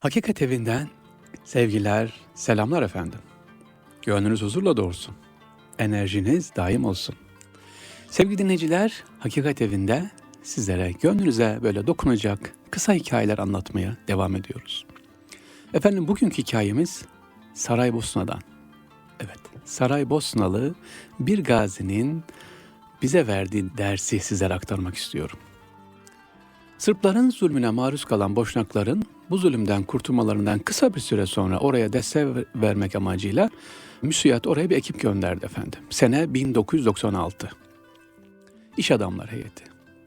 Hakikat evinden sevgiler, selamlar efendim. Gönlünüz huzurla doğursun. Enerjiniz daim olsun. Sevgili dinleyiciler, Hakikat evinde sizlere gönlünüze böyle dokunacak kısa hikayeler anlatmaya devam ediyoruz. Efendim bugünkü hikayemiz Saraybosna'dan. Evet, Saraybosnalı bir gazinin bize verdiği dersi sizlere aktarmak istiyorum. Sırpların zulmüne maruz kalan Boşnakların bu zulümden kurtulmalarından kısa bir süre sonra oraya destek vermek amacıyla müsiyat oraya bir ekip gönderdi efendim. Sene 1996. İş adamları heyeti.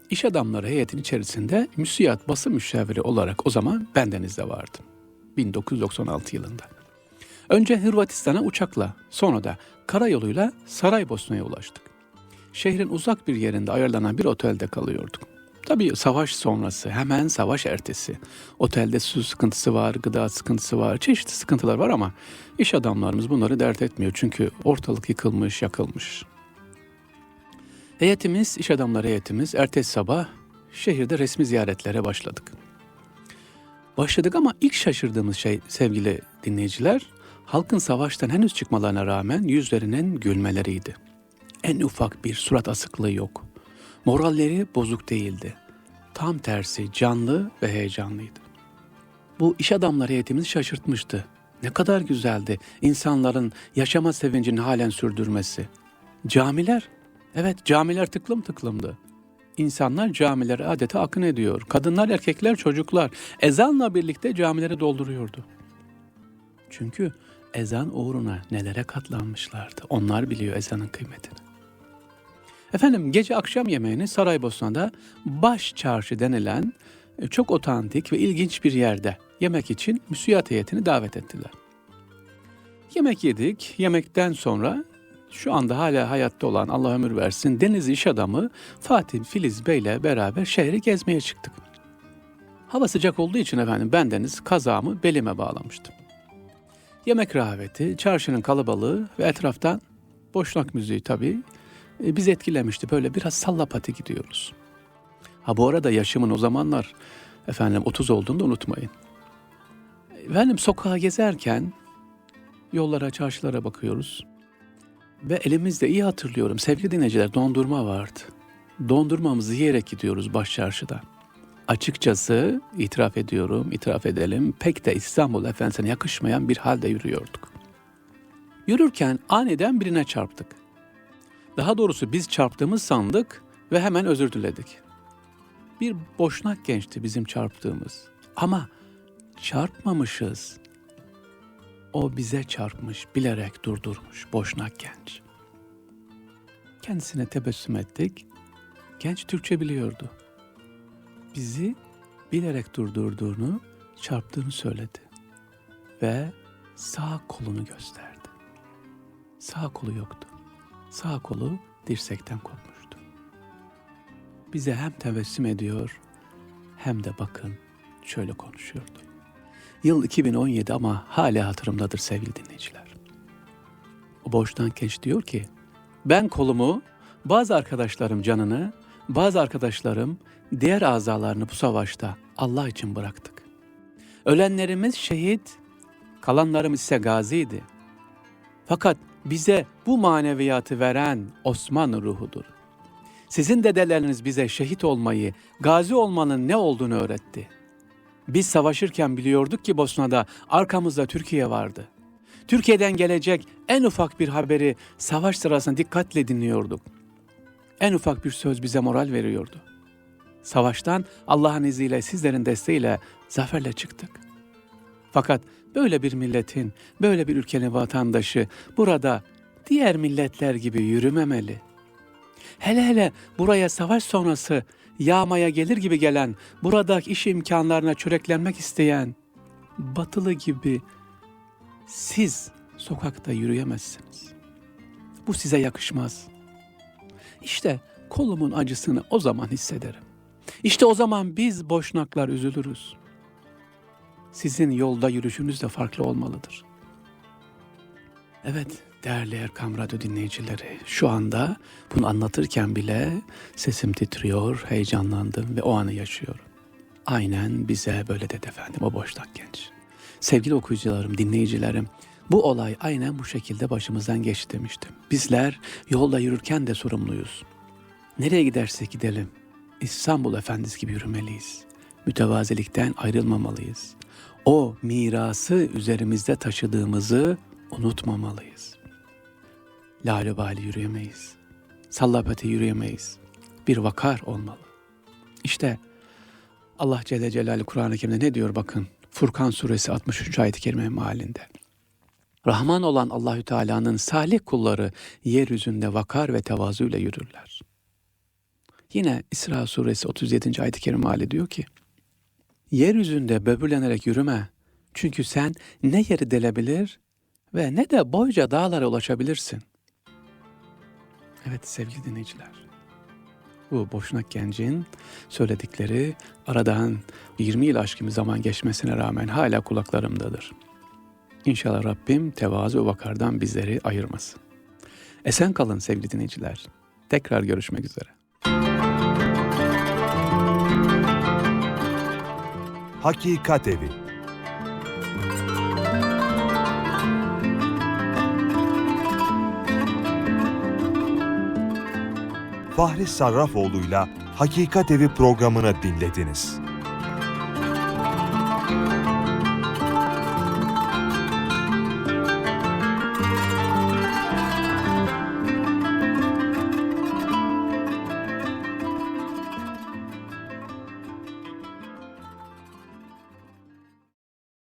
İş adamları heyetin içerisinde müsiyat basın müşaviri olarak o zaman bendeniz de vardım. 1996 yılında. Önce Hırvatistan'a uçakla, sonra da karayoluyla Saraybosna'ya ulaştık. Şehrin uzak bir yerinde ayarlanan bir otelde kalıyorduk. Tabii savaş sonrası, hemen savaş ertesi. Otelde su sıkıntısı var, gıda sıkıntısı var, çeşitli sıkıntılar var ama iş adamlarımız bunları dert etmiyor. Çünkü ortalık yıkılmış, yakılmış. Heyetimiz, iş adamları heyetimiz ertesi sabah şehirde resmi ziyaretlere başladık. Başladık ama ilk şaşırdığımız şey sevgili dinleyiciler, halkın savaştan henüz çıkmalarına rağmen yüzlerinin gülmeleriydi. En ufak bir surat asıklığı yok. Moralleri bozuk değildi. Tam tersi canlı ve heyecanlıydı. Bu iş adamları heyetimizi şaşırtmıştı. Ne kadar güzeldi insanların yaşama sevincini halen sürdürmesi. Camiler, evet camiler tıklım tıklımdı. İnsanlar camilere adeta akın ediyor. Kadınlar, erkekler, çocuklar ezanla birlikte camileri dolduruyordu. Çünkü ezan uğruna nelere katlanmışlardı. Onlar biliyor ezanın kıymetini. Efendim gece akşam yemeğini Saraybosna'da Baş Çarşı denilen e, çok otantik ve ilginç bir yerde yemek için müsiyat heyetini davet ettiler. Yemek yedik. Yemekten sonra şu anda hala hayatta olan Allah ömür versin deniz iş adamı Fatih Filiz Bey ile beraber şehri gezmeye çıktık. Hava sıcak olduğu için efendim bendeniz kazağımı belime bağlamıştım. Yemek rahveti, çarşının kalabalığı ve etraftan boşnak müziği tabii e, bizi etkilemişti. Böyle biraz sallapati gidiyoruz. Ha bu arada yaşımın o zamanlar efendim 30 olduğunu da unutmayın. Efendim sokağa gezerken yollara, çarşılara bakıyoruz. Ve elimizde iyi hatırlıyorum sevgili dinleyiciler dondurma vardı. Dondurmamızı yiyerek gidiyoruz baş çarşıda. Açıkçası itiraf ediyorum, itiraf edelim pek de İstanbul Efendisi'ne yakışmayan bir halde yürüyorduk. Yürürken aniden birine çarptık. Daha doğrusu biz çarptığımız sandık ve hemen özür diledik. Bir boşnak gençti bizim çarptığımız. Ama çarpmamışız. O bize çarpmış, bilerek durdurmuş boşnak genç. Kendisine tebessüm ettik. Genç Türkçe biliyordu. Bizi bilerek durdurduğunu, çarptığını söyledi. Ve sağ kolunu gösterdi. Sağ kolu yoktu. Sağ kolu dirsekten kopmuştu. Bize hem tebessüm ediyor hem de bakın şöyle konuşuyordu. Yıl 2017 ama hala hatırımdadır sevgili dinleyiciler. O boştan genç diyor ki, ben kolumu, bazı arkadaşlarım canını, bazı arkadaşlarım diğer azalarını bu savaşta Allah için bıraktık. Ölenlerimiz şehit, kalanlarımız ise gaziydi. Fakat bize bu maneviyatı veren Osmanlı ruhudur. Sizin dedeleriniz bize şehit olmayı, gazi olmanın ne olduğunu öğretti. Biz savaşırken biliyorduk ki Bosna'da arkamızda Türkiye vardı. Türkiye'den gelecek en ufak bir haberi savaş sırasında dikkatle dinliyorduk. En ufak bir söz bize moral veriyordu. Savaştan Allah'ın izniyle sizlerin desteğiyle zaferle çıktık. Fakat böyle bir milletin, böyle bir ülkenin vatandaşı burada diğer milletler gibi yürümemeli. hele hele buraya savaş sonrası yağmaya gelir gibi gelen, buradaki iş imkanlarına çöreklenmek isteyen batılı gibi siz sokakta yürüyemezsiniz. Bu size yakışmaz. İşte kolumun acısını o zaman hissederim. İşte o zaman biz boşnaklar üzülürüz. Sizin yolda yürüyüşünüz de farklı olmalıdır. Evet, değerli Erkam Radyo dinleyicileri, şu anda bunu anlatırken bile sesim titriyor, heyecanlandım ve o anı yaşıyorum. Aynen bize böyle dedi efendim o boşnak genç. Sevgili okuyucularım, dinleyicilerim, bu olay aynen bu şekilde başımızdan geçti demiştim. Bizler yolda yürürken de sorumluyuz. Nereye gidersek gidelim, İstanbul Efendisi gibi yürümeliyiz. Mütevazilikten ayrılmamalıyız. O mirası üzerimizde taşıdığımızı unutmamalıyız. Lalebali yürüyemeyiz. Sallapati yürüyemeyiz. Bir vakar olmalı. İşte Allah Celle Celaluhu Kur'an-ı Kerim'de ne diyor bakın. Furkan suresi 63. ayet-i kerime mealinde. Rahman olan Allahü Teala'nın salih kulları yeryüzünde vakar ve tevazuyla yürürler. Yine İsra suresi 37. ayet-i kerime meali diyor ki, Yeryüzünde böbürlenerek yürüme. Çünkü sen ne yeri delebilir ve ne de boyca dağlara ulaşabilirsin. Evet sevgili dinleyiciler. Bu boşnak gencin söyledikleri aradan 20 yıl aşkın bir zaman geçmesine rağmen hala kulaklarımdadır. İnşallah Rabbim tevazu ve vakardan bizleri ayırmasın. Esen kalın sevgili dinleyiciler. Tekrar görüşmek üzere. Hakikat Evi Fahri Sarrafoğlu'yla Hakikat Evi programını dinlediniz.